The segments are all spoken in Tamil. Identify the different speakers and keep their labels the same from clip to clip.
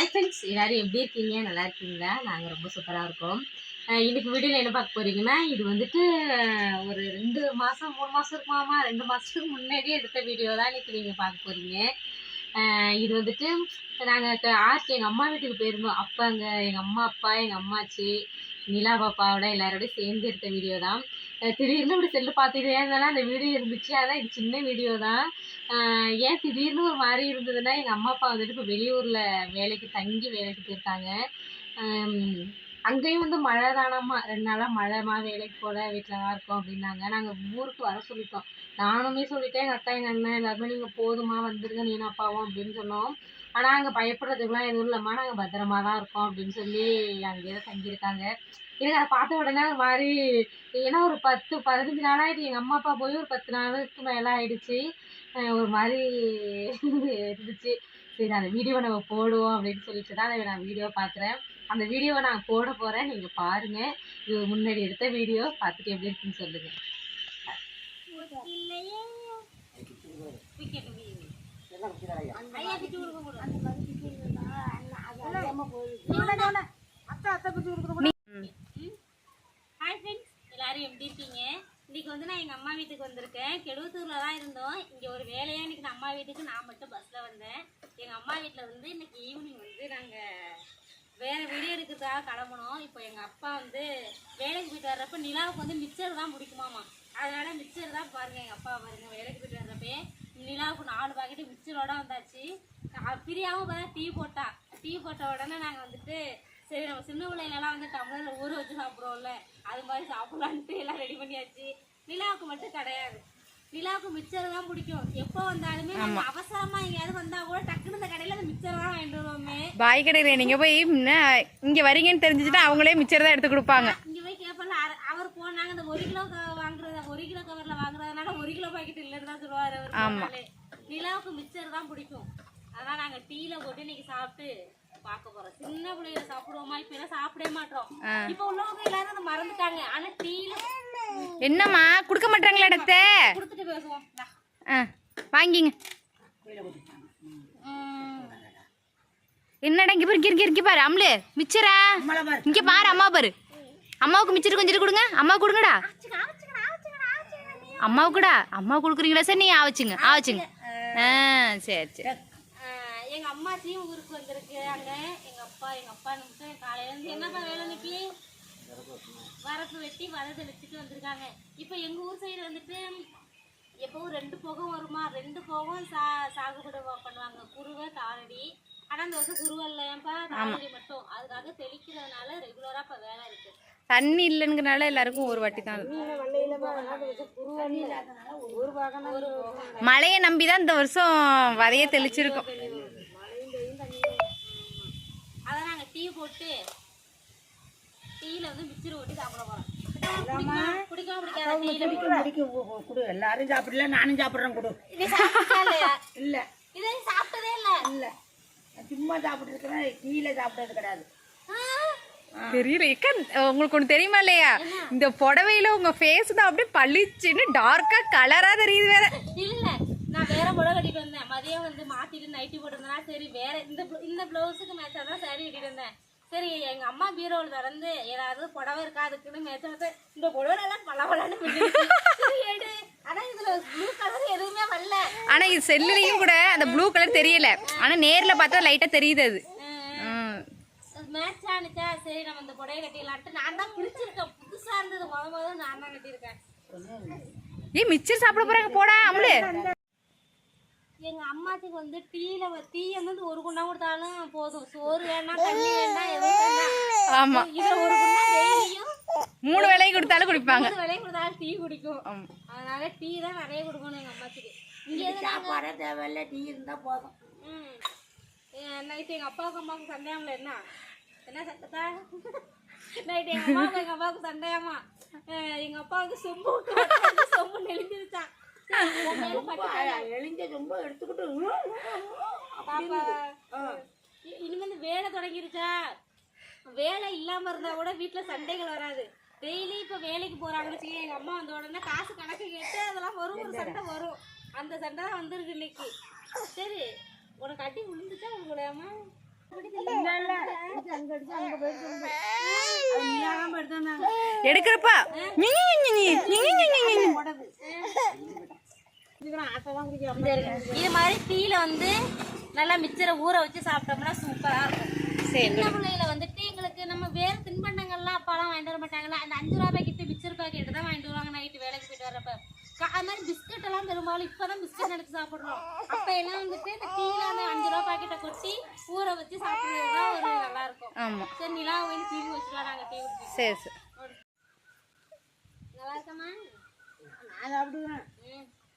Speaker 1: ஹாய் ஃப்ரெண்ட்ஸ் எல்லோரும் எப்படி இருக்கீங்க நல்லா இருக்கீங்களா நாங்கள் ரொம்ப சூப்பராக இருக்கோம் இன்னைக்கு வீடியோ என்ன பார்க்க போகிறீங்கன்னா இது வந்துட்டு ஒரு ரெண்டு மாதம் மூணு மாதம் இருக்குமாமா ரெண்டு மாதத்துக்கு முன்னாடியே எடுத்த வீடியோ தான் இன்றைக்கி நீங்கள் பார்க்க போகிறீங்க இது வந்துட்டு நாங்கள் ஆர்ச்சி எங்கள் அம்மா வீட்டுக்கு போயிருந்தோம் அப்போ அங்கே எங்கள் அம்மா அப்பா எங்கள் அம்மாச்சி நிலா பாப்பாவோட எல்லாரோடையும் சேர்ந்து எடுத்த வீடியோ தான் திடீர்னு இப்படி செல்லு பார்த்துட்டே இருந்தேன்னா அந்த வீடியோ இருந்துச்சு அதான் இது சின்ன வீடியோ தான் ஏன் திடீர்னு ஒரு மாதிரி இருந்ததுன்னா எங்கள் அம்மா அப்பா வந்துட்டு இப்போ வெளியூரில் வேலைக்கு தங்கி வேலைக்கு போயிருக்காங்க அங்கேயும் வந்து மழை தானாம்மா ரெண்டு நாளாக மழைமா வேலைக்கு போல வீட்டில் தான் இருக்கோம் அப்படின்னாங்க நாங்கள் ஊருக்கு வர சொல்லிட்டோம் நானுமே சொல்லிட்டேன் எங்கள் அக்கா எங்கள் அண்ணன் எல்லாருமே நீங்கள் போதுமா வந்துருங்க நீனும் அப்பாவும் அப்படின்னு சொன்னோம் ஆனால் அங்கே பயப்படுறதுக்குலாம் எதுவும் இல்லைம்மா நாங்கள் பத்திரமா தான் இருக்கோம் அப்படின்னு சொல்லி அங்கேயே தங்கியிருக்காங்க எனக்கு அதை பார்த்த உடனே ஒரு மாதிரி ஏன்னா ஒரு பத்து பதினஞ்சு நாளாகிட்டு எங்கள் அம்மா அப்பா போய் ஒரு பத்து நாளுக்கு மேலே ஆயிடுச்சு ஒரு மாதிரி இருந்துச்சு சரி அந்த வீடியோவை நம்ம போடுவோம் அப்படின்னு சொல்லிட்டு தான் அதை நான் வீடியோ பார்க்குறேன் அந்த வீடியோவை நான் போட போகிறேன் நீங்கள் பாருங்கள் இது முன்னாடி எடுத்த வீடியோ பார்த்துட்டு எப்படி இருக்குன்னு சொல்லுங்கள் அத்தை அத்தை இன்னைக்கு வந்து நான் எங்கள் அம்மா வீட்டுக்கு வந்திருக்கேன் கெடுவத்தூர்ல தான் இருந்தோம் இங்கே ஒரு வேலையாக இன்னைக்கு நான் அம்மா வீட்டுக்கு நான் மட்டும் பஸ்ஸில் வந்தேன் எங்கள் அம்மா வீட்டில் வந்து இன்னைக்கு ஈவினிங் வந்து நாங்கள் வேறு வீடியோ எடுக்கிறதுக்காக கிளம்பணும் இப்போ எங்கள் அப்பா வந்து வேலைக்கு போயிட்டு வர்றப்ப நிலாவுக்கு வந்து மிக்சர் தான் பிடிக்குமாமா அதனால் மிக்சர் தான் பாருங்கள் எங்கள் அப்பா பாருங்கள் வேலைக்கு போயிட்டு வர்றப்பே நிலாவுக்கு நாலு பாக்கெட்டு மிக்சரோட வந்தாச்சு பிரியாவும் பார்த்தா டீ போட்டா டீ போட்ட உடனே நாங்கள் வந்துட்டு சரி நம்ம சின்ன பிள்ளைங்களெல்லாம் வந்து டம்ளரில் ஊற வச்சு சாப்பிடுவோம்ல அது மாதிரி சாப்பிட்லான்ட்டு எல்லாம் ரெடி பண்ணியாச்சு நிலாவுக்கு மட்டும் கிடையாது நிலாவுக்கு மிச்சர் தான் பிடிக்கும் எப்போ வந்தாலுமே நம்ம அவசரமா எங்கேயாவது வந்தா கூட டக்குனு இந்த கடையில அந்த மிச்சர் தான் வாங்கிட்டு வருவோமே
Speaker 2: பாய் கடையில நீங்க போய் இங்க வரீங்கன்னு தெரிஞ்சுட்டு அவங்களே மிச்சர் தான் எடுத்து கொடுப்பாங்க
Speaker 1: இங்க போய் கேப்பல அவர் போனாங்க இந்த ஒரு கிலோ வாங்குறத ஒரு கிலோ கவர்ல வாங்குறதுனால ஒரு கிலோ பாக்கெட் இல்லைன்னு தான் சொல்லுவாரு ஆமா நிலாவுக்கு மிச்சர் தான் பிடிக்கும் அதான் நாங்க டீல போட்டு இன்னைக்கு சாப்பிட்டு பார்க்க போறோம் சின்ன பிள்ளைகளை சாப்பிடுவோமா இப்ப எல்லாம் சாப்பிடவே மாட்டோம் இப்ப உள்ளவங்க எல்லாரும் அதை மறந்துட்டாங்க ஆனா டீல
Speaker 2: என்னம்மா கொடுக்க மாட்டாங்களா இடத்தை ஆ வாங்கிங்க என்னடா இங்கே பாரு இங்கே இங்கே பாரு அம்லு மிச்சரா இங்கே பாரு அம்மா பாரு அம்மாவுக்கு மிச்சர் கொஞ்சம் கொடுங்க அம்மா கொடுங்கடா அம்மாவுக்குடா அம்மா கொடுக்குறீங்களா சார் நீ ஆவச்சுங்க ஆவச்சுங்க ஆ சரி சரி
Speaker 1: அம்மா ஊருக்கு வந்திருக்கு அப்பா அப்பா என்னப்பா வேலை வரப்பு வெட்டி வரது வச்சுட்டு வந்திருக்காங்க இப்போ எங்கள் ஊர் சைடு வந்துட்டு எப்போவும் ரெண்டு போகம் வருமா ரெண்டு போகம் சா சாகுபடி பண்ணுவாங்க குருவை தாரடி ஆனால் அந்த வருஷம் குருவை தாரடி மட்டும் அதுக்காக தெளிக்கிறதுனால ரெகுலராக இப்போ வேலை இருக்கு
Speaker 2: தண்ணி இல்லைங்கிறனால எல்லாருக்கும் ஒரு வாட்டி தான் மழையை நம்பி தான் இந்த வருஷம் வரைய தெளிச்சிருக்கோம்
Speaker 1: அதை நாங்கள் டீ போட்டு டீயில் வந்து சாப்பிட
Speaker 3: எல்லாரும் சாப்பிடல நானும் குடு இல்ல
Speaker 1: இது சாப்பிட்டதே
Speaker 3: இல்ல சும்மா கிடையாது
Speaker 2: உங்களுக்கு ஒன்று தெரியுமா இல்லையா இந்த புடவையில உங்க ஃபேஸ் தான் அப்படியே பளிச்சுன்னு கலரா தெரியுது வேற
Speaker 1: இல்ல நான் வேற கட்டிட்டு வந்தேன் மதியம் வந்து மாத்திட்டு நைட்டி போட்டிருந்தேன்னா சரி வேற இந்த இந்த பிளவுஸுக்கு மேட்சா தான் சரி கட்டிட்டு வந்தேன் சரி எங்க அம்மா பீரோவில் திறந்து ஏதாவது புடவை இருக்காதுக்குன்னு அதுக்குன்னு இந்த புடவை எல்லாம் பல பலன்னு எடு ஆனா இதுல ப்ளூ கலர் எதுவுமே வரல
Speaker 2: ஆனா இது செல்லுலயும் கூட அந்த ப்ளூ கலர் தெரியல ஆனா நேர்ல பார்த்தா லைட்டா தெரியுது
Speaker 1: அது மேட்ச் ஆனிச்சா சரி நம்ம இந்த புடவை கட்டிடலான்ட்டு நான் தான் பிடிச்சிருக்கேன் புதுசா இருந்தது முத முதல்ல நான் தான் கட்டியிருக்கேன்
Speaker 2: ஏய் மிச்சர் சாப்பிட போறாங்க போடா அம்லு
Speaker 1: எங்கள் அம்மாச்சிக்கு வந்து டீயில் டீ வந்து ஒரு குண்டா கொடுத்தாலும் போதும் சோறு வேணாம் தண்ணி வேணாம் எதுவும் வேணாம் ஆமாம் ஒரு குண்டா டெய்லியும்
Speaker 2: மூணு வேலையும் கொடுத்தாலும் குடிப்பாங்க மூணு
Speaker 1: வேலையும் கொடுத்தாலும் டீ குடிக்கும் அதனால டீ தான் நிறைய கொடுக்கணும் எங்கள் அம்மாச்சிக்கு
Speaker 3: இங்கே சாப்பாடே தேவையில்லை டீ இருந்தால் போதும் ம்
Speaker 1: நைட்டு எங்கள் அப்பாவுக்கு அம்மாவுக்கு சந்தேகம்ல என்ன என்ன சத்தத்தா நைட்டு எங்கள் அம்மாவுக்கு எங்கள் அப்பாவுக்கு சந்தேகமா எங்கள் அப்பாவுக்கு சொம்பு சொம்பு நெளிஞ்சிருச்சான்
Speaker 3: எழிஞ்ச ரொம்ப எடுத்துக்கிட்டு
Speaker 1: இனிமேல் வேலை தொடங்கிருச்சா வேலை இல்லாம இருந்தா கூட வீட்டுல சண்டைகள் வராது டெய்லி இப்ப வேலைக்கு போறாங்கன்னு சொல்லி எங்க அம்மா வந்த உடனே காசு கணக்கு கேட்டு அதெல்லாம் வரும் ஒரு சண்டை வரும் அந்த சண்டை தான் வந்திருக்கு இன்னைக்கு சரி உனக்கு அடி விழுந்துச்சா உனக்கு விடாம எடுக்கிறப்பா இது மாதிரி டீல வந்து நல்லா மிச்சரை ஊற வச்சு சாப்பிட்டோம்னா சூப்பராக இருக்கும் வந்துட்டு எங்களுக்கு நம்ம வேறு தின்பண்டங்கள்லாம் அப்பெல்லாம் வாங்கிட்டு வர மாட்டாங்களா அந்த அஞ்சு ரூபாய் கிட்ட மிச்சர் பாக்கெட்டு தான் வாங்கிட்டு வருவாங்க நைட்டு வேலைக்கு போயிட்டு வரப்ப அது மாதிரி பிஸ்கட் எல்லாம் பெரும்பாலும் இப்போதான் பிஸ்கட் எடுத்து சாப்பிட்றோம் அப்போ எல்லாம் வந்துட்டு இந்த டீல அந்த அஞ்சு ரூபா பாக்கெட்டை கொட்டி ஊற வச்சு சாப்பிடுறது தான் ஒரு நல்லா இருக்கும் ஆமாம் சரி நிலா வந்து டிவி வச்சுலாம் நாங்கள் டிவி சரி சரி நல்லா இருக்கமா
Speaker 3: நான் சாப்பிடுவேன்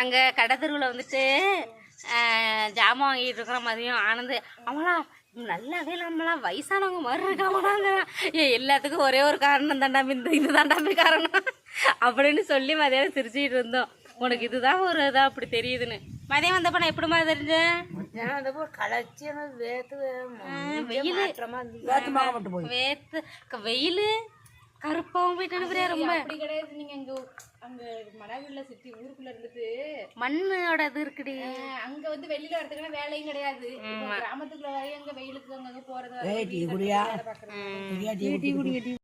Speaker 2: அங்கே கடைத்தருவில் வந்துட்டு ஜாமான் வாங்கிட்டு இருக்கிற மாதிரியும் ஆனந்து அவங்களா நல்லாவே நம்மளாம் வயசானவங்க மாதிரி இருக்காங்களாங்கிறான் ஏ எல்லாத்துக்கும் ஒரே ஒரு காரணம் தாண்டா இந்த இது தாண்டாமே காரணம் அப்படின்னு சொல்லி மதியானம் சிரிச்சுக்கிட்டு இருந்தோம் உனக்கு இதுதான் ஒரு இதாக அப்படி தெரியுதுன்னு மதியம் வந்தப்ப நான் எப்படிமா தெரிஞ்சேன்
Speaker 3: வேத்து வேத்து
Speaker 2: வெயில் கருப்பாவும் போயிட்டு ரொம்ப அப்படி
Speaker 1: கிடையாது நீங்க அங்க அங்க மடாவீடுல சுத்தி ஊருக்குள்ள இருந்துட்டு
Speaker 2: மண்ணோட இது இருக்குடி
Speaker 1: அங்க வந்து வெளியில வரதுக்கான வேலையும் கிடையாது கிராமத்துக்குள்ள வரையும் அங்க வெயிலுக்கு அங்க
Speaker 3: போறது